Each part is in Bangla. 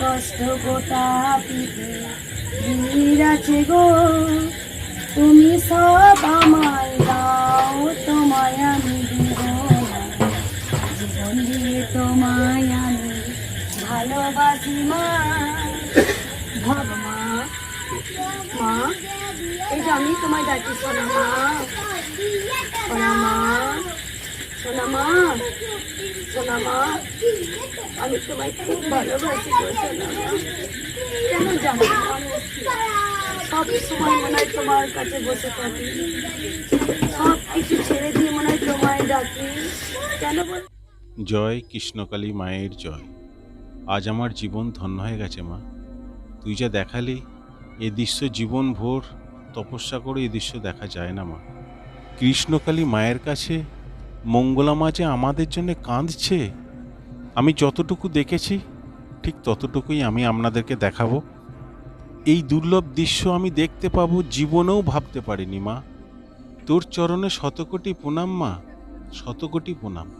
কষ্ট গোটা গো তুমি সব আমায় দাও তোমায় আমি দিয়ে তোমায় আমি ভালোবাসি মা। ভাব মা, এই যে আমি তোমায় ডাকি শোনা মা। শোনা মা মা শোনা মা। আমি তোমায় খুব ভালোবাসি গো শোনা মা। কেন জানো? সব সময় মনে হয় তোমার কাছে বসে থাকি। সব কিছু ছেড়ে দিয়ে মনে হয় তোমায় ডাকি। কেন বল জয় কৃষ্ণকালী মায়ের জয়। আজ আমার জীবন ধন্য হয়ে গেছে মা। তুই যা দেখালি, এ দৃশ্য জীবন ভোর তপস্যা করে এ দৃশ্য দেখা যায় না মা। কৃষ্ণকালী মায়ের কাছে মঙ্গলা মা যে আমাদের জন্য কাঁদছে, আমি যতটুকু দেখেছি, ঠিক ততটুকুই আমি আপনাদেরকে দেখাবো। এই দুর্লভ দৃশ্য আমি দেখতে পাবো, জীবনেও ভাবতে পারিনি মা। তোর চরণে শতকোটি প্রণাম মা, শতকোটি প্রণাম।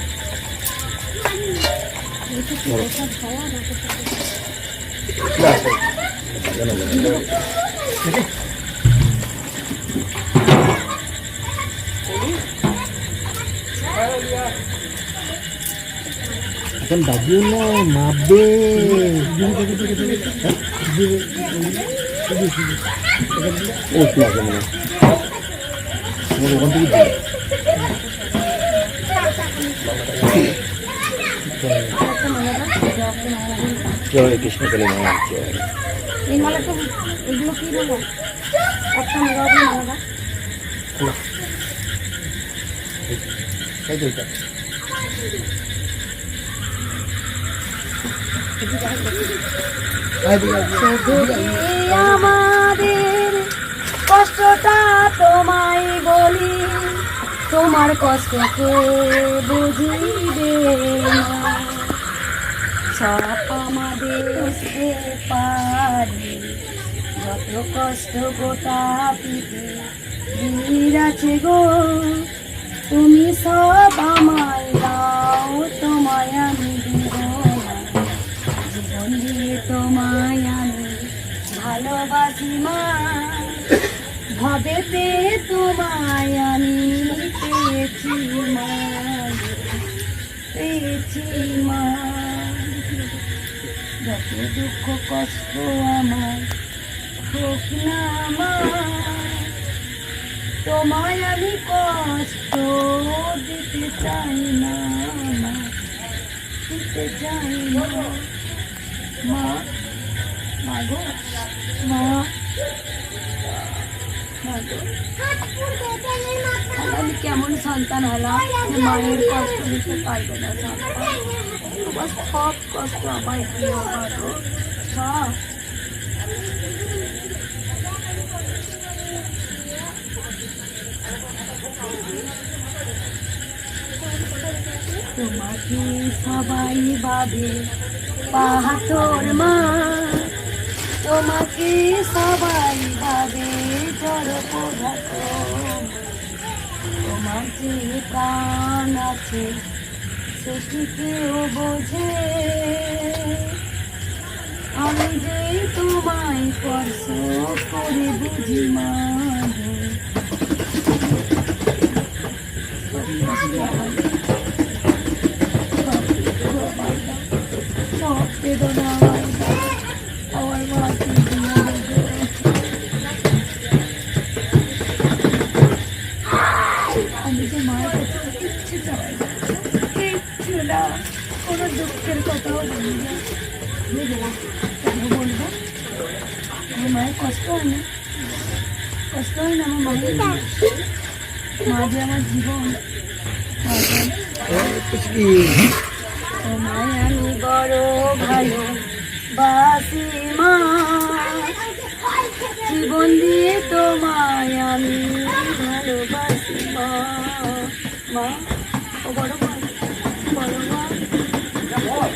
বড়। না, জানা যাবে না। ঠিক আছে? এখন দাবিও জয় কৃষ্ণ কালী মা জয় এই মালাটা এগুলো কি মালা একটা মালা হবে মালাটা এই তো এটা। শুধু কি আমাদের কষ্টটা তোমায় বলি তোমার কষ্টকে বুঝিবে না। সব আমাদের বুঝতে পারি। যত কষ্ট গোটা পিঠে ভিড় আছে গো, তুমি সব আমায় দাও, তোমায় আমি দিব জীবন দিয়ে তোমায় আমি ভালোবাসি মা। ভবেতে তোমায় আমি পেয়েছি মা। পেয়েছি মা। যত দুঃখ, কষ্ট আমার হোক না মা তোমায় আমি কষ্ট দিতে চাই না দিতে চাই না। মা মা গো, মা আমি কেমন সন্তান হলাম মায়ের কষ্ট দিতে পারবে না, সন্তান। আমার সব কষ্ট আমায় দিও মা গো সব তোমাকে সবাই ভাবে পাহাতর মা তোমাকে সবাই ভাবে জড় পদার্থ তোমার যে প্রাণ আছে কেউ বোঝে। আমি যে তোমায় স্পর্শ করে বুঝি মা। সব বেদনা আমার মাকে আমি যে মায়ের কাছে কিচ্ছু চাই দুঃখের কষ্ট হয় কষ্ট হয় না। আমার আমার জীবন তোমায় আমি বড় ভালো বাসি মা জীবন দিয়ে তোমায় আমি ভালোবাসি মা মা ও বড় মা এসেছি রে বাবা বাবার কাছে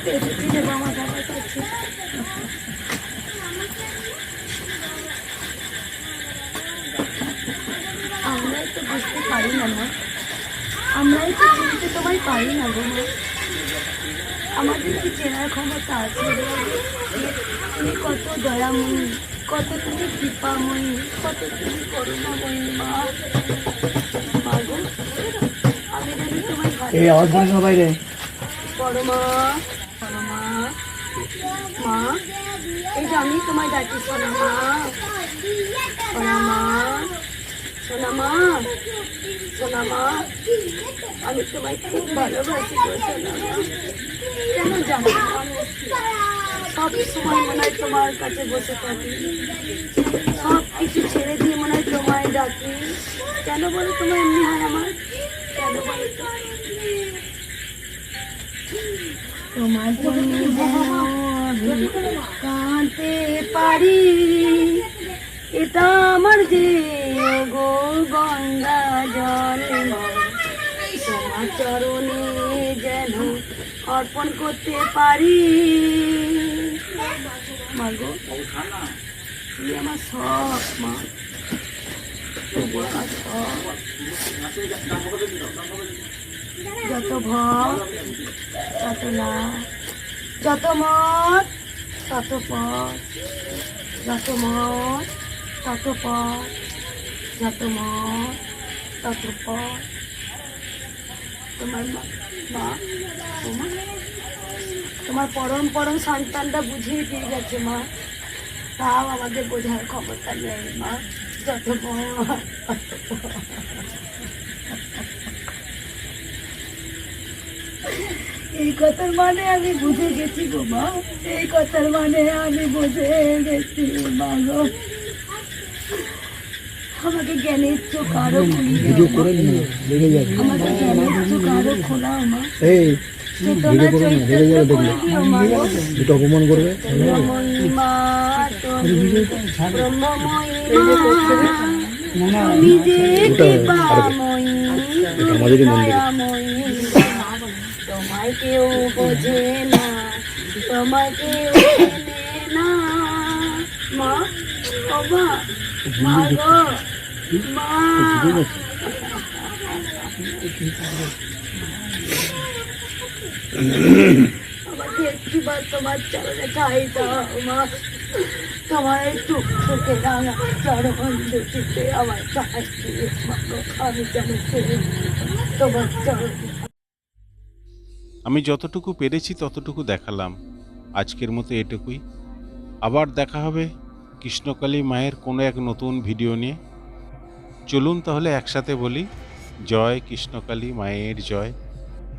আমরাই তো বুঝতে না তো তোমায় পারি না গো আমাদের কি চেনার ক্ষমতা আছে তুমি কত দয়াময়ী কত তুমি কৃপাময়ী কত তুমি করুণাময়ী মা আমি জানি তোমায় বড় মা। মা, এই যে আমি তোমায় ডাকি, সোনা মা সোনা মা সোনা মা সোনা মা, আমি তোমায় খুব ভালোবাসি গো, সোনা মা। কেন জানো? সব সময় মনে হয় তোমার কাছে বসে থাকি। সব কিছু ছেড়ে দিয়ে মনে হয় তোমায় ডাকি। কেন বলো তোমার এমনি হয় আমার? কেন বলো? তোমার জন্য কাঁদতে পারি। এটা আমার যে গো গঙ্গা জল। তোমার চরণে যেন অর্পণ করতে পারি। মাগো তুমি আমার সব মা। সব যত ভয়, তত না। যত মত তত পথ। যত মত তত পথ। যত মত তত পথ। তোমার মা তোমার তোমার পরম পরম সন্তানটা বুঝিয়ে দিয়ে গেছে, মা। তাও আমাদের বোঝার ক্ষমতা নেই, মা। যত মত। এই কথার মানে আমি বুঝে গেছি গো মা এই কথার মানে আমি বুঝে গেছি মা গো আমাকে জ্ঞানের চোখ আরও ভিডিও করে যাবে আমাকে জ্ঞানের চোখ আরও খোলাও মা এই চেতনা চৈতন্য করে দিও মা গো। দুটো অপমান করবে ব্রহ্মময়ী মা তুমি ব্রহ্মময়ী মা তুমি যে কৃপাময়ী তুমি আমাদেরই মন্দিরে। দয়াময়ী তোমায় কেউ বোঝে না চেনে না। মা, ও মা গো, মা। আমাকে একটিবার তোমার চরণে ঠাই দাও, মা। তোমার একটু চোখে রাঙা চরণ দুটিতে আমার দিয়ে আমি যেন তোমার চরণ আমি যতটুকু পেরেছি ততটুকু দেখালাম। আজকের মতো এটুকুই। আবার দেখা হবে কৃষ্ণকালী মায়ের কোনো এক নতুন ভিডিও নিয়ে। চলুন তাহলে একসাথে বলি, জয় কৃষ্ণকালী মায়ের জয়।